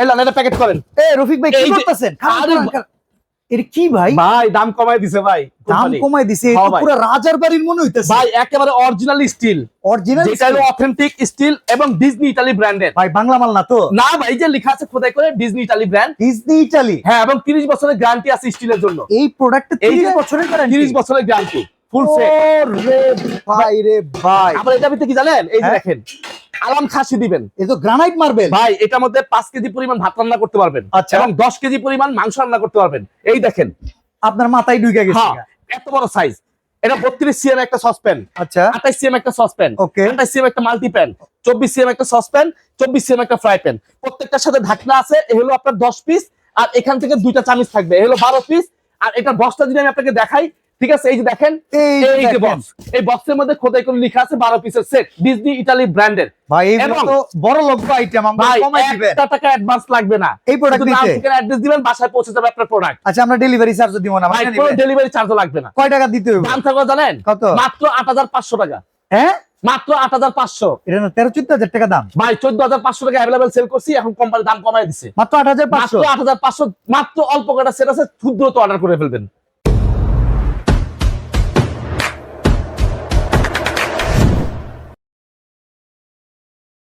এটা প্যাকেট করেন। এ রফিক ভাই কি করতেছেন। এটা কি ভাই? ভাই দাম কমাই দিছে ভাই দাম। কমাই দিছে হ্যাঁ এটা পুরো রাজার বাড়ির মনে হইতেছে। ভাই একেবারে অরিজিনাল স্টিল অরিজিনাল যেটা হলো অথেন্টিক স্টিল এবং ডিজনি ইতালি ব্র্যান্ডের ভাই বাংলা মাল না তো? না ভাই যে লেখা আছে খোদাই করে Disney Italy brand Disney Italy হ্যাঁ এবং 30 বছরের গ্যারান্টি আছে স্টিলের জন্য। এই প্রোডাক্টে এই 30 বছরের গ্যারান্টি 30 বছরের গ্যারান্টি ফুল সেট রে ভাই রে ভাই। আবার এটা ভিতরে কি জানেন? এই যে হ্যাঁ? দেখেন আলাম খাসি দিবেন। এ তো গ্রানাইট মার্বেল। ভাই এটার মধ্যে পাঁচ কেজি পরিমাণ ভাত রান্না করতে পারবেন আচ্ছা। এবং দশ কেজি পরিমাণ মাংস রান্না করতে পারবেন। এই দেখেন। আপনার মাথায় ঢুকে গেছে। হ্যাঁ এত বড় সাইজ এটা বত্রিশ সিএম একটা সসপ্যান আচ্ছা। আঠাইশ সিএম একটা সসপ্যান ওকে। সিএম একটা মাল্টি প্যান চব্বিশ সিএম একটা সসপ্যান চব্বিশ সিএম একটা ফ্রাই প্যান প্রত্যেকটার সাথে ঢাকনা আছে এ হলো আপনার দশ পিস আর এখান থেকে দুইটা চামিচ থাকবে। এ হলো বারো পিস আর এটা বক্সটা যদি আমি আপনাকে দেখাই ঠিক আছে এই যে দেখেন এই এই যে বক্স এই বক্সের মধ্যে খোদাই করে লেখা আছে বারো পিসের সেট ডিজনি ইটালি ব্র্যান্ডের ভাই এবং- তো বড় লোক আইটেম আমরা কমাই দিবেন। একটা টাকা অ্যাডভান্স লাগবে না। এই প্রোডাক্ট দিতে। ঠিকানা অ্যাড্রেস দিবেন বাসায় পৌঁছে যাবে আপনার প্রোডাক্ট আচ্ছা আমরা ডেলিভারি চার্জ দিব না ভাই কোনো ডেলিভারি চার্জও লাগবে না। কয় টাকা দিতে হবে? দাম থাকবে জানেন? কত? মাত্র আট হাজার পাঁচশো টাকা। হ্যাঁ? মাত্র আট হাজার পাঁচশো। এটা না তেরো চোদ্দ হাজার টাকা দাম। ভাই চোদ্দ হাজার পাঁচশো টাকা অ্যাভেলেবেল সেল করছি এখন কোম্পানি দাম কমাই দিচ্ছে মাত্র আট হাজার পাঁচশো? মাত্র আট হাজার পাঁচশো মাত্র অল্প কটা সেট আছে ক্ষুদ্র তো অর্ডার করে ফেলবেন।